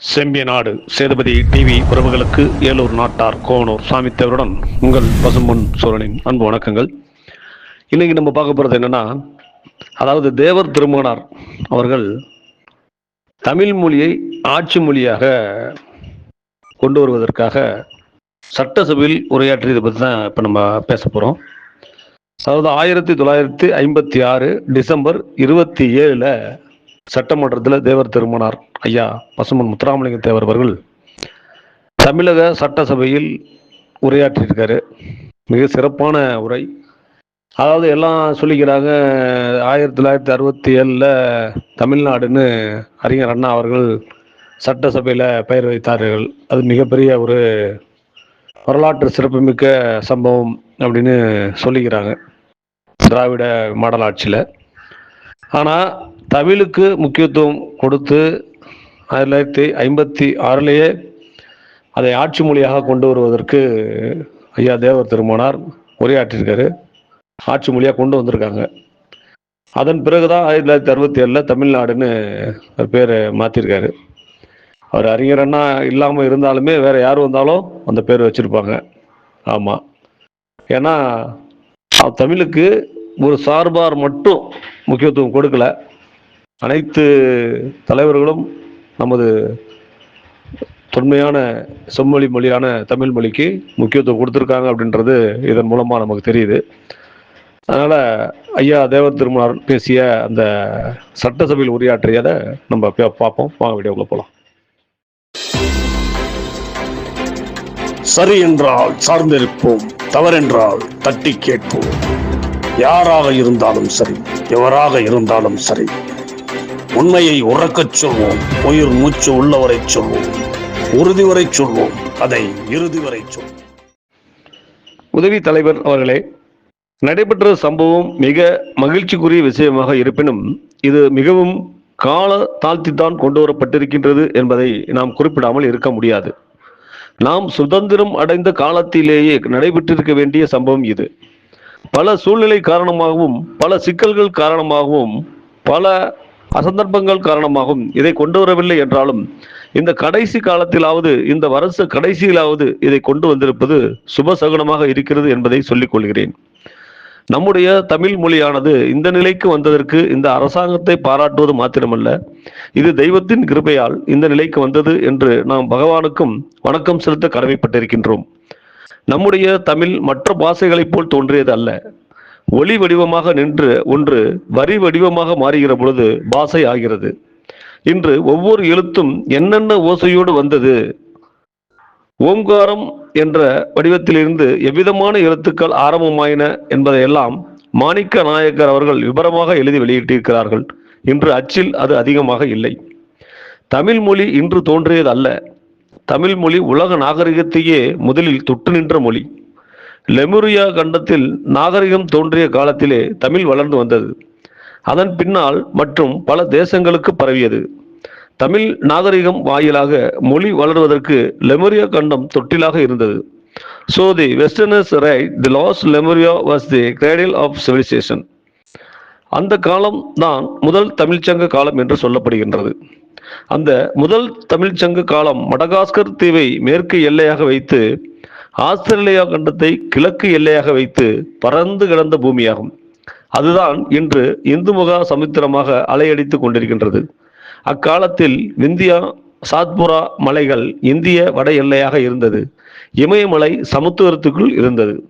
செம்பிய நாடு சேதுபதி டிவி உறவுகளுக்கு ஏலூர் நாட்டார் கோவனூர் சாமித்தேவருடன் உங்கள் பசும்பொன் சோழனின் அன்பு வணக்கங்கள். இன்னைக்கு நம்ம பார்க்க போகிறது என்னன்னா அதாவது தேவர் திருமகனார் அவர்கள் தமிழ் மொழியை ஆட்சி மொழியாக கொண்டு வருவதற்காக சட்டசபையில் உரையாற்றியதை பற்றி தான் இப்போ நம்ம பேச போகிறோம் அதாவது ஆயிரத்தி தொள்ளாயிரத்தி ஐம்பத்தி ஆறு டிசம்பர் இருபத்தி ஏழில் சட்டமன்றத்தில் தேவர் திருமணார் ஐயா பசுமன் முத்துராமலிங்க தேவர் அவர்கள் தமிழக சட்டசபையில் உரையாற்றியிருக்காரு. மிக சிறப்பான உரை. அதாவது எல்லாம் சொல்லிக்கிறாங்க ஆயிரத்தி தொள்ளாயிரத்தி அறுபத்தி ஏழில் தமிழ்நாடுன்னு அறிஞர் அண்ணா அவர்கள் சட்டசபையில் பெயர் வைத்தார்கள். அது மிகப்பெரிய ஒரு வரலாற்று சிறப்புமிக்க சம்பவம் அப்படின்னு சொல்லிக்கிறாங்க. திராவிட மாடல் ஆட்சியில். ஆனால் தமிழுக்கு முக்கியத்துவம் கொடுத்து ஆயிரத்தி தொள்ளாயிரத்தி ஐம்பத்தி ஆறுலேயே அதை ஆட்சி மொழியாக கொண்டு வருவதற்கு ஐயா தேவர் திருமணார் உரையாற்றியிருக்காரு. ஆட்சி மொழியாக கொண்டு வந்திருக்காங்க. அதன் பிறகுதான் ஆயிரத்தி தொள்ளாயிரத்தி அறுபத்தி ஏழில் தமிழ்நாடுன்னு ஒரு பேர் மாற்றிருக்காரு அவர் அறிஞரன்னா இல்லாமல் இருந்தாலுமே வேற யார் வந்தாலும் அந்த பேர் வச்சுருப்பாங்க. ஆமாம் ஏன்னா தமிழுக்கு ஒரு சார்பார் மட்டும் முக்கியத்துவம் கொடுக்கல. அனைத்து தலைவர்களும் நமது தொன்மையான செம்மொழி மொழியான தமிழ் மொழிக்கு முக்கியத்துவம் கொடுத்துருக்காங்க அப்படின்றது இதன் மூலமாக நமக்கு தெரியுது. அதனால் ஐயா தேவர் திருமணார் பேசிய அந்த சட்டசபையில் உரையாற்றியதை நம்ம பே- பார்ப்போம். வாங்க வீடியோக்குள்ள போகலாம் சரி என்றால் சார்ந்திருப்போம் தவறென்றால் தட்டி கேட்போம். யாராக இருந்தாலும் சரி எவராக இருந்தாலும் சரி உண்மையை உறக்கச் சொல்வோம். உயிர் மூச்சு உள்ளவரை சொல்வோம். உறுதி வரை சொல்வோம். அதை இறுதி வரை சொல்வோம். உதவி தலைவர் அவர்களே நடைபெற்ற சம்பவம் மிக மகிழ்ச்சிக்குரிய விஷயமாக இருப்பினும் இது மிகவும் கால தாழ்த்தித்தான் கொண்டு வரப்பட்டிருக்கின்றது என்பதை நாம் குறிப்பிடாமல் இருக்க முடியாது. நாம் சுதந்திரம் அடைந்த காலத்திலேயே நடைபெற்றிருக்க வேண்டிய சம்பவம் இது. பல சூழ்நிலை காரணமாகவும் பல சிக்கல்கள் காரணமாகவும் பல அசந்தர்ப்பங்கள் காரணமாகவும் இதை கொண்டு வரவில்லை என்றாலும் இந்த கடைசி காலத்திலாவது இந்த வருஷ கடைசியிலாவது இதை கொண்டு வந்திருப்பது சுபசகுனமாக இருக்கிறது என்பதை சொல்லிக் கொள்கிறேன். நம்முடைய தமிழ் மொழியானது இந்த நிலைக்கு வந்ததற்கு இந்த அரசாங்கத்தை பாராட்டுவது மாத்திரமல்ல. இது தெய்வத்தின் கிருபையால் இந்த நிலைக்கு வந்தது என்று நாம் பகவானுக்கும் வணக்கம் செலுத்த கடமைப்பட்டிருக்கின்றோம். நம்முடைய தமிழ் மற்ற பாஷைகளைப் போல் தோன்றியது அல்ல ஒளி வடிவமாக நின்று ஒன்று வரி வடிவமாக மாறுகிற பொழுது பாசை ஆகிறது. இன்று ஒவ்வொரு எழுத்தும் என்னென்ன ஓசையோடு வந்தது? ஓம்காரம் என்ற வடிவத்திலிருந்து எவ்விதமான எழுத்துக்கள் ஆரம்பமாயின என்பதையெல்லாம் மாணிக்க நாயக்கர் அவர்கள் விபரமாக எழுதி வெளியிட்டிருக்கிறார்கள். இன்று அச்சில் அது அதிகமாக இல்லை. தமிழ் மொழி இன்று தோன்றியது அல்ல தமிழ் மொழி உலக நாகரிகத்தையே முதலில் தொட்டு நின்ற மொழி. லெமுரியா கண்டத்தில் நாகரிகம் தோன்றிய காலத்திலே தமிழ் வளர்ந்து வந்தது. அதன் பின்னால் மற்றும் பல தேசங்களுக்கு பரவியது. தமிழ் நாகரிகம் வாயிலாக மொழி வளர்வதற்கு லெமுரியா கண்டம் தொட்டிலாக இருந்தது. So the westerners write the lost Lemuria was the cradle of civilisation அந்த காலம் தான் முதல் தமிழ்ச்சங்க காலம் என்று சொல்லப்படுகின்றது. அந்த முதல் தமிழ்ச்சங்க காலம் மடகாஸ்கர் தீவை மேற்கு எல்லையாக வைத்து ஆஸ்திரேலியா கண்டத்தை கிழக்கு எல்லையாக வைத்து பறந்து கிடந்த பூமியாகும். அதுதான் இன்று இந்து முகா சமுத்திரமாக அலையடித்துக் கொண்டிருக்கின்றது. அக்காலத்தில் விந்தியா சாத்புரா மலைகள் இந்திய வட எல்லையாக இருந்தது. இமயமலை சமுத்திரத்துக்குள் இருந்தது.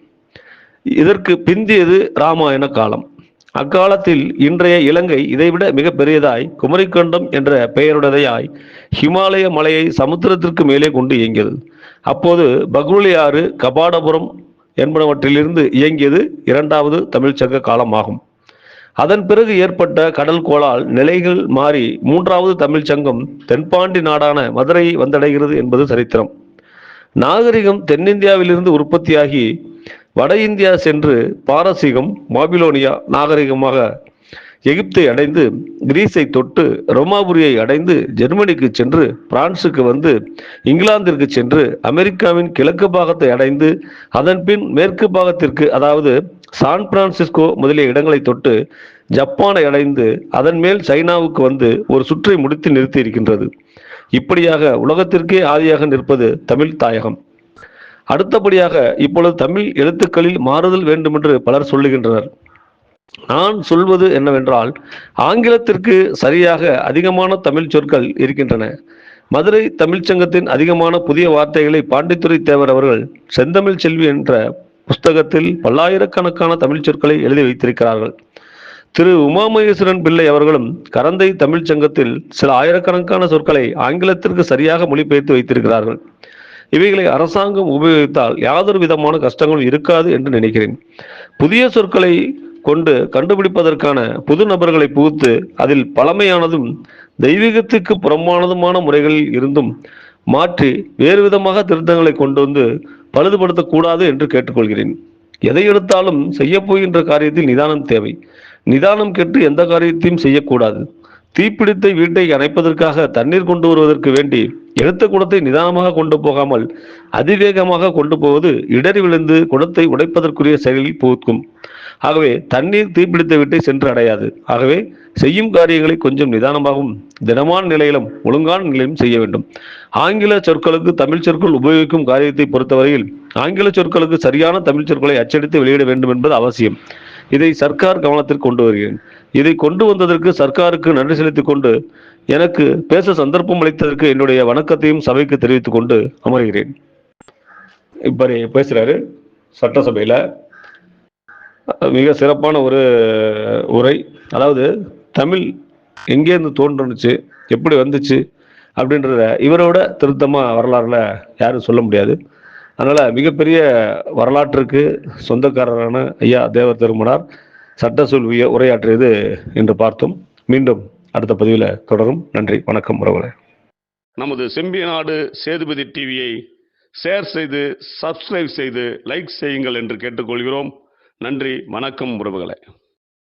இதற்கு பிந்தியது ராமாயண காலம். அக்காலத்தில் இன்றைய இலங்கை இதைவிட மிக பெரியதாய் குமரிக்கண்டம் என்ற பெயருடையதாய் ஹிமாலய மலையை சமுத்திரத்திற்கு மேலே கொண்டு இயங்கியது. அப்போது பகுலியாறு ஆறு கபாடபுரம் என்பனவற்றிலிருந்து இயங்கியது இரண்டாவது தமிழ்ச்சங்க காலமாகும். அதன் பிறகு ஏற்பட்ட கடல் கோளால் நிலைகள் மாறி மூன்றாவது தமிழ்ச்சங்கம் தென்பாண்டி நாடான மதுரையை வந்தடைகிறது என்பது சரித்திரம். நாகரிகம் தென்னிந்தியாவிலிருந்து உற்பத்தியாகி வட இந்தியா சென்று பாரசீகம் பாபிலோனியா நாகரிகமாக எகிப்தை அடைந்து கிரீஸை தொட்டு ரோமாபுரியை அடைந்து ஜெர்மனிக்கு சென்று பிரான்சுக்கு வந்து இங்கிலாந்திற்கு சென்று அமெரிக்காவின் கிழக்கு பாகத்தை அடைந்து அதன் பின் மேற்கு பாகத்திற்கு அதாவது சான் பிரான்சிஸ்கோ முதலிய இடங்களை தொட்டு ஜப்பானை அடைந்து அதன் மேல் சைனாவுக்கு வந்து ஒரு சுற்றை முடித்து நிறுத்தி இருக்கின்றது இப்படியாக உலகத்திற்கே ஆதியாக நிற்பது தமிழ் தாயகம். அடுத்தபடியாக இப்பொழுது தமிழ் எழுத்துக்களில் மாறுதல் வேண்டுமென்று பலர் சொல்லுகின்றனர். நான் சொல்வது என்னவென்றால் ஆங்கிலத்திற்கு சரியாக அதிகமான தமிழ் சொற்கள் இருக்கின்றன. மதுரை தமிழ்ச்சங்கத்தின் அதிகமான புதிய வார்த்தைகளை பாண்டித்துரை தேவர் அவர்கள் செந்தமிழ் செல்வி என்ற புஸ்தகத்தில் பல்லாயிரக்கணக்கான தமிழ் சொற்களை எழுதி வைத்திருக்கிறார்கள். திரு உமாமகேஸ்வரன் பிள்ளை அவர்களும் கரந்தை தமிழ்ச் சங்கத்தில் சில ஆயிரக்கணக்கான சொற்களை ஆங்கிலத்திற்கு சரியாக மொழிபெயர்த்து வைத்திருக்கிறார்கள். இவைகளை அரசாங்கம் உபயோகித்தால் யாதொரு விதமான கஷ்டங்களும் இருக்காது என்று நினைக்கிறேன். புதிய சொற்களை கொண்டு கண்டுபிடிப்பதற்கான புது நபர்களை புகுத்து அதில் பழமையானதும் தெய்வீகத்துக்கு புறம்பானதுமான முறைகளில் இருந்தும் மாற்றி வேறு விதமாக திருத்தங்களை கொண்டு வந்து பழுதுபடுத்தக்கூடாது என்று கேட்டுக்கொள்கிறேன். எதை எடுத்தாலும் செய்யப்போகின்ற காரியத்தில் நிதானம் தேவை. நிதானம் கெட்டு எந்த காரியத்தையும் செய்யக்கூடாது. தீப்பிடித்த வீட்டை அணைப்பதற்காக தண்ணீர் கொண்டு வருவதற்கு வேண்டி எடுத்த குடத்தை நிதானமாக கொண்டு போகாமல் அதிவேகமாக கொண்டு போவது இடறி விழுந்து குடத்தை உடைப்பதற்குரிய செயலில் போக்கும் ஆகவே தண்ணீர் தீப்பிடித்த வீட்டை சென்று அடையாது. ஆகவே செய்யும் காரியங்களை கொஞ்சம் நிதானமாகவும் திடமான நிலையிலும் ஒழுங்கான நிலையிலும் செய்ய வேண்டும். ஆங்கில சொற்களுக்கு தமிழ் சொற்கள் உபயோகிக்கும் காரியத்தை பொறுத்தவரையில் ஆங்கில சொற்களுக்கு சரியான தமிழ் சொற்களை அச்சடித்து வெளியிட வேண்டும் என்பது அவசியம். இதை சர்க்கார் கவனத்திற்கு கொண்டு வருகிறேன். இதை கொண்டு வந்ததற்கு சர்க்காருக்கு நன்றி செலுத்திக் கொண்டு எனக்கு பேச சந்தர்ப்பம் அளித்ததற்கு என்னுடைய வணக்கத்தையும் சபைக்கு தெரிவித்துக் கொண்டு அமர்கிறேன். இப்ப பேசுறாரு சட்டசபையில. மிக சிறப்பான ஒரு உரை. அதாவது தமிழ் எங்கேருந்து தோன்றுனுச்சு எப்படி வந்துச்சு அப்படின்றத இவரோட திருத்தமா வரலாறுல யாரும் சொல்ல முடியாது. அதனால மிகப்பெரிய வரலாற்றுக்கு சொந்தக்காரரான ஐயா தேவர் திருமணார் சட்ட உய- உரையாற்றியது என்று பார்த்தோம். மீண்டும் அடுத்த பதிவில் தொடரும். நன்றி வணக்கம் உறவுகளே. நமது செம்பியநாடு சேதுபதி டிவியை ஷேர் செய்து சப்ஸ்கிரைப் செய்து லைக் செய்யுங்கள் என்று கேட்டுக்கொள்கிறோம். நன்றி வணக்கம் உறவுகளை.